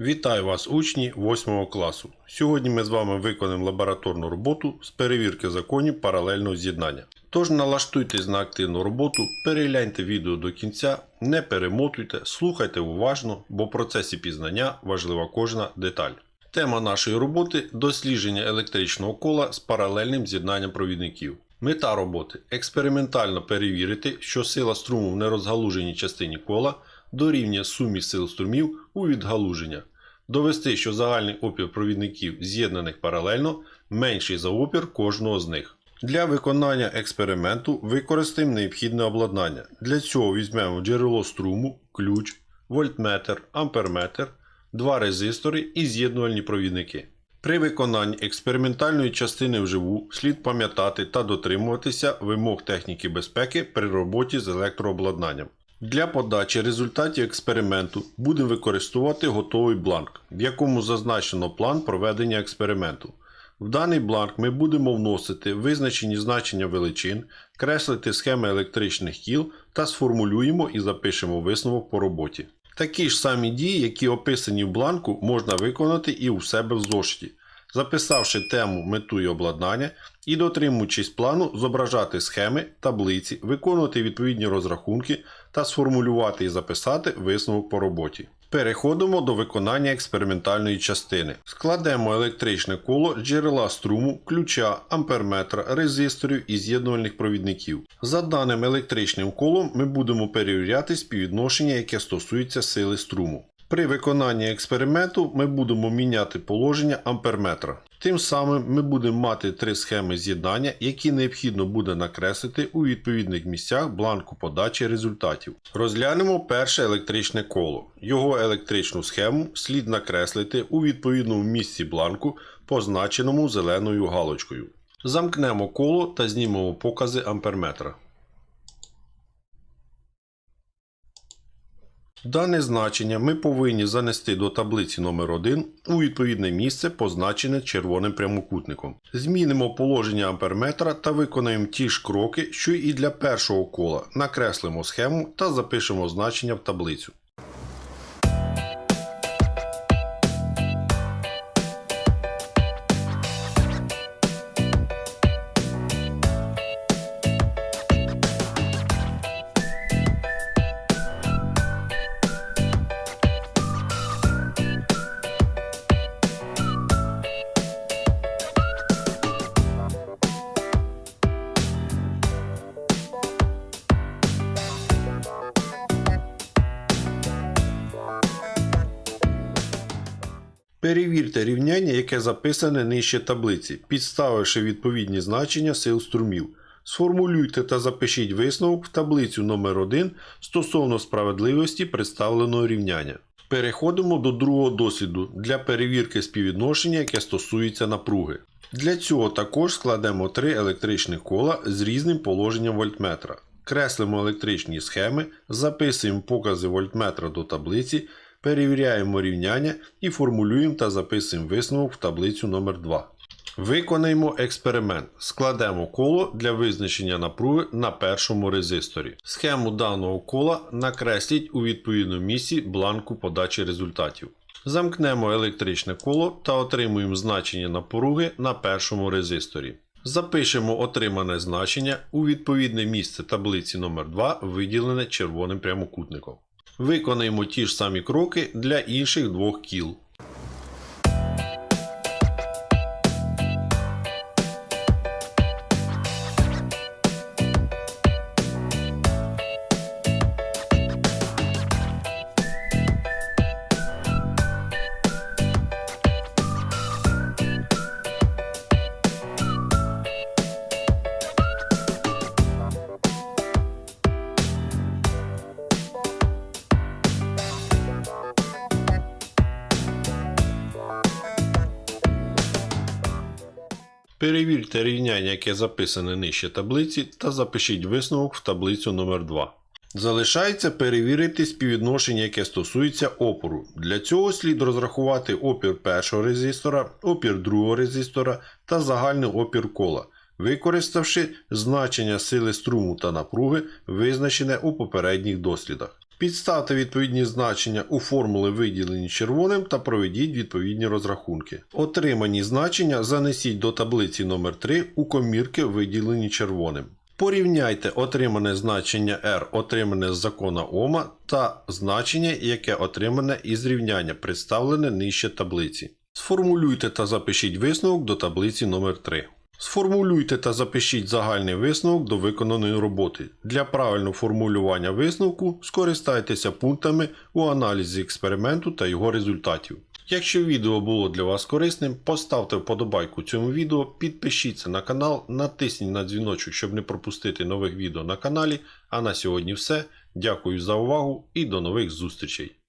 Вітаю вас, учні 8 класу. Сьогодні ми з вами виконаємо лабораторну роботу з перевірки законів паралельного з'єднання. Тож налаштуйтесь на активну роботу, перегляньте відео до кінця, не перемотуйте, слухайте уважно, бо в процесі пізнання важлива кожна деталь. Тема нашої роботи дослідження електричного кола з паралельним з'єднанням провідників. Мета роботи експериментально перевірити, що сила струму в нерозгалуженій частині кола дорівнює сумі сил струмів у відгалуження. Довести, що загальний опір провідників, з'єднаних паралельно, менший за опір кожного з них. Для виконання експерименту використаємо необхідне обладнання. Для цього візьмемо джерело струму, ключ, вольтметр, амперметр, два резистори і з'єднувальні провідники. При виконанні експериментальної частини вживу слід пам'ятати та дотримуватися вимог техніки безпеки при роботі з електрообладнанням. Для подачі результатів експерименту будемо використовувати готовий бланк, в якому зазначено план проведення експерименту. В даний бланк ми будемо вносити визначені значення величин, креслити схеми електричних кіл та сформулюємо і запишемо висновок по роботі. Такі ж самі дії, які описані в бланку, можна виконати і у себе в зошиті, записавши тему, мету і обладнання і дотримуючись плану зображати схеми, таблиці, виконувати відповідні розрахунки та сформулювати і записати висновок по роботі. Переходимо до виконання експериментальної частини. Складемо електричне коло джерела струму, ключа, амперметра, резисторів і з'єднувальних провідників. За даним електричним колом ми будемо перевіряти співвідношення, яке стосується сили струму. При виконанні експерименту ми будемо міняти положення амперметра. Тим самим ми будемо мати три схеми з'єднання, які необхідно буде накреслити у відповідних місцях бланку подачі результатів. Розглянемо перше електричне коло. Його електричну схему слід накреслити у відповідному місці бланку, позначеному зеленою галочкою. Замкнемо коло та знімемо покази амперметра. Дане значення ми повинні занести до таблиці номер 1 у відповідне місце, позначене червоним прямокутником. Змінимо положення амперметра та виконаємо ті ж кроки, що і для першого кола. Накреслимо схему та запишемо значення в таблицю. Перевірте рівняння, яке записане нижче таблиці, підставивши відповідні значення сил струмів. Сформулюйте та запишіть висновок в таблицю номер 1 стосовно справедливості представленого рівняння. Переходимо до другого досліду для перевірки співвідношення, яке стосується напруги. Для цього також складемо три електричні кола з різним положенням вольтметра. Креслимо електричні схеми, записуємо покази вольтметра до таблиці, перевіряємо рівняння і формулюємо та записуємо висновок в таблицю номер 2 Виконаємо експеримент. Складемо коло для визначення напруги на першому резисторі. Схему даного кола накресліть у відповідному місці бланку подачі результатів. Замкнемо електричне коло та отримуємо значення напруги на першому резисторі. Запишемо отримане значення у відповідне місце таблиці номер 2 виділене червоним прямокутником. Виконаємо ті ж самі кроки для інших двох кіл. Перевірте рівняння, яке записане нижче таблиці, та запишіть висновок в таблицю номер 2 Залишається перевірити співвідношення, яке стосується опору. Для цього слід розрахувати опір першого резистора, опір другого резистора та загальний опір кола, використавши значення сили струму та напруги, визначене у попередніх дослідах. Підставте відповідні значення у формули виділені червоним та проведіть відповідні розрахунки. Отримані значення занесіть до таблиці номер 3 у комірки виділені червоним. Порівняйте отримане значення R, отримане з закона Ома, та значення, яке отримане із рівняння, представлене нижче таблиці. Сформулюйте та запишіть висновок до таблиці номер 3 Сформулюйте та запишіть загальний висновок до виконаної роботи. Для правильного формулювання висновку скористайтеся пунктами у аналізі експерименту та його результатів. Якщо відео було для вас корисним, поставте вподобайку цьому відео, підпишіться на канал, натисніть на дзвіночок, щоб не пропустити нових відео на каналі. А на сьогодні все. Дякую за увагу і до нових зустрічей!